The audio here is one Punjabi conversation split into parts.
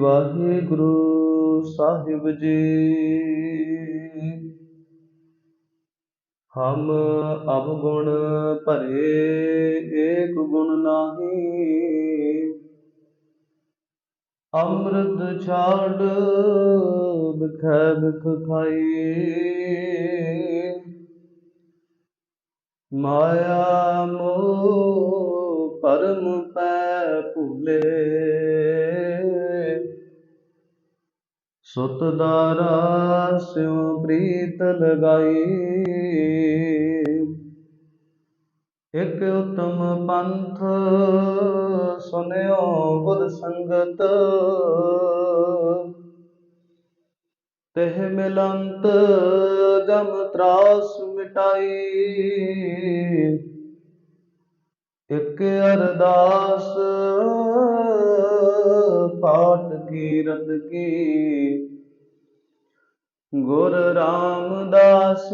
ਵਾਹਿਗੁਰੂ ਸਾਹਿਬ ਜੀ। ਹਮ ਅਵਗੁਣ ਭਰੇ, ਏਕ ਗੁਣ ਨਾਹੀ। ਅੰਮ੍ਰਿਤ ਛਾੜ ਬਿਖੈ ਬਿਖ ਖਾਈ। ਮਾਇਆ ਮੋਹ ਪਰਮ ਪੈ ਭੁਲੇ। ਸੁਤ ਦਾਰਾ ਸਿਉ ਪ੍ਰੀਤ ਲਗਾਈ। ਇਕ ਉਤਮ ਪੰਥ ਸੁਨਿਓ ਬੁੱਧ ਸੰਗਤ। ਤਿਹ ਮਿਲੰਤ ਗਮ ਤਰਾਸ ਮਿਟਾਈ। ਇਕ ਅਰਦਾਸ ਪਾਠ ਕੀਰਤ ਕੀ। ਗੁਰ ਰਾਮਦਾਸ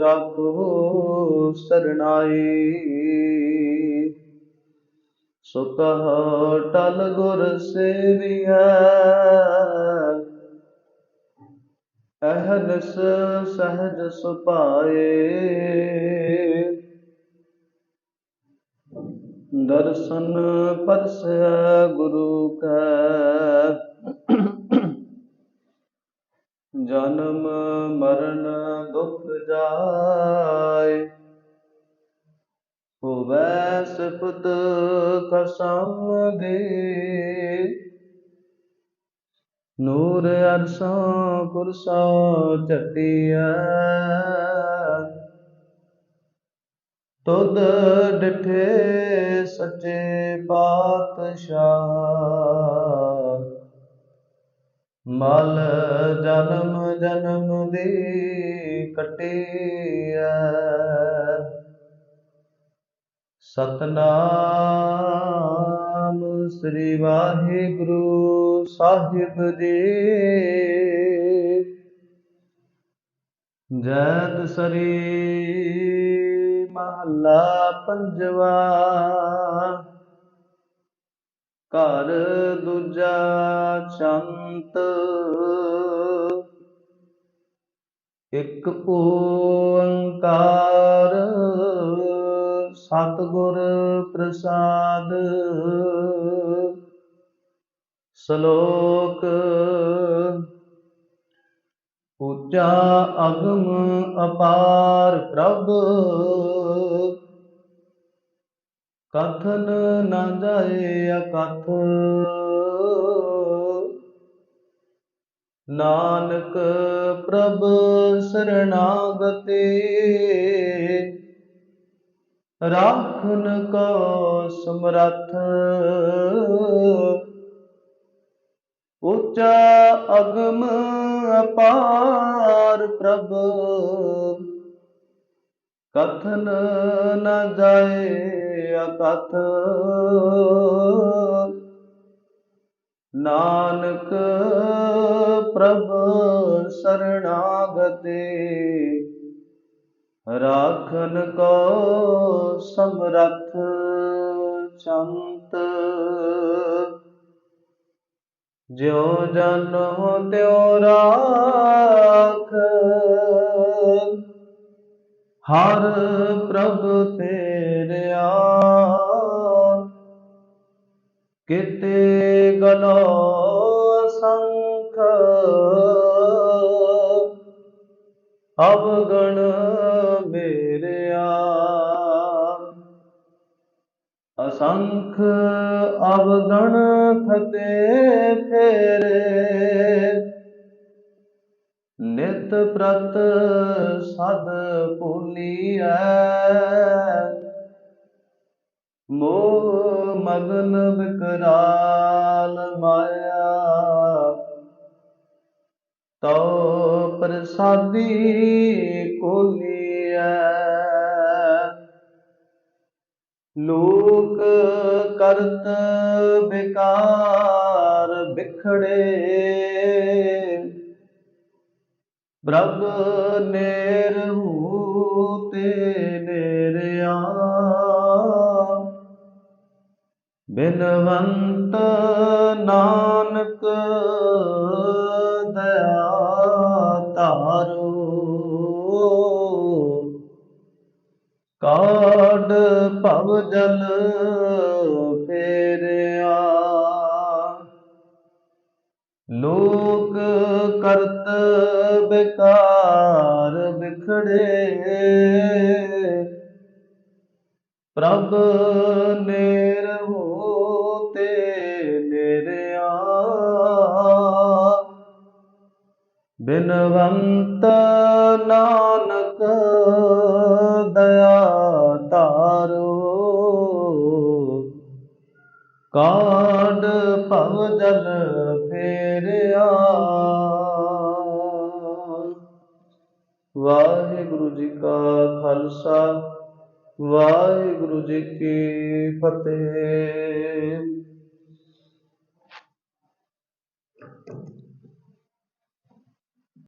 ਰਾਖੋ ਸਰਣਾਈ। ਸੋ ਕਹ ਟਲ ਗੁਰ ਸੇਵੀਐ। ਅਹਨਸ ਸਹਜ ਸੁਪਾਏ ਦਰਸ਼ਨ ਪਰਸੈ ਗੁਰੂ ਕੈ। ਜਨਮ ਮਰਨ ਦੁਖ ਜਾਏ। ਹੋਵੈ ਸਿਫਤ ਕਸਮ ਦੇ ਨੂਰ ਅਰਸਾਂ ਕੁਰਸਾ ਝਟਿਆ ਤੁਧ ਡਿਠੇ ਸੱਚੇ ਪਾਤਸ਼ਾਹ। ਮਲ ਜਨਮ ਜਨਮ ਦੀ ਕਟਿਆ ਸਤਨਾਮ ਸ੍ਰੀ ਵਾਹਿਗੁਰੂ ਸਾਹਿਬ ਜੀ। ਜੈਤ ਸਰੀ ਮਹੱਲਾ ਪੰਜਵਾ। ਘਰ ਦੂਜਾ ਚੰਤ। ਇੱਕ ਓੰਕਾਰ ਸਤਿਗੁਰ ਪ੍ਰਸਾਦ। ਸ਼ਲੋਕ ਉੱਚਾ ਅਗਮ ਅਪਾਰ ਪ੍ਰਭ। ਕਥਨ ਨਾ ਜਾਏ ਅਕਥ। ਨਾਨਕ ਪ੍ਰਭ ਸਰਣਾਗਤੇ। ਰਾਖਨ ਕੋ ਸਮਰਥ। ਉੱਚਾ ਅਗਮ ਅਪਾਰ ਪ੍ਰਭ। ਕਥਨ ਨ ਜਾਏ ਅਕਥ। ਨਾਨਕ ਪ੍ਰਭ ਸਰਣਾਗਤੇ। ਰਾਖਨ ਕੋ ਸਮਰਥ ਚੰਤ। ਜਿਉ ਜਨ ਤਿਉ ਰਾਖ। ਹਰ ਪ੍ਰਭ ਤੇਰਿਆ ਕਿਤੇ ਗਲੋ ਸੰਖ ਅਵਗਣ ਅਸੰਖ ਅਵਗਣ ਖਤੇ ਫੇਰੇ। ਨਿਤ ਪ੍ਰਤ ਸਦ ਭੂਲੀਐ ਮੋਹ ਮਗਨ ਵਿਕਰਾਲ ਮਾਇਆ। ਤੋ ਪ੍ਰਸਾਦੀ ਕੋਲੀਐ। ਲੋਕ ਕਰਤ ਵਿਕਾਰ ਵਿਖੜੇ। ਪ੍ਰਭ ਨੇਰਹੂ ਤੇ ਨੇਰਿਆ। ਬਿਨਵੰਤ ਨਾਨਕ ਦਇਆ ਤਾਰੋ ਕਾਢ ਭਵ ਜਲ ਫੇਰਿਆ। ਲੋਕ ਕਰਤ ਬਿਕਾਰ ਵਿਖੜੇ। ਪ੍ਰਭ ਨਿਰਭਉ ਤੇ ਨਿਰਿਆ। ਬਿਨਵੰਤ ਨਾਨਕ ਦਇਆ। ਕਾਂਡ ਭਵ ਜਲ ਫੇਰਿਆ। ਵਾਹਿਗੁਰੂ ਜੀ ਕਾ ਖਾਲਸਾ ਵਾਹਿਗੁਰੂ ਜੀ ਕੀ ਫਤਿਹ।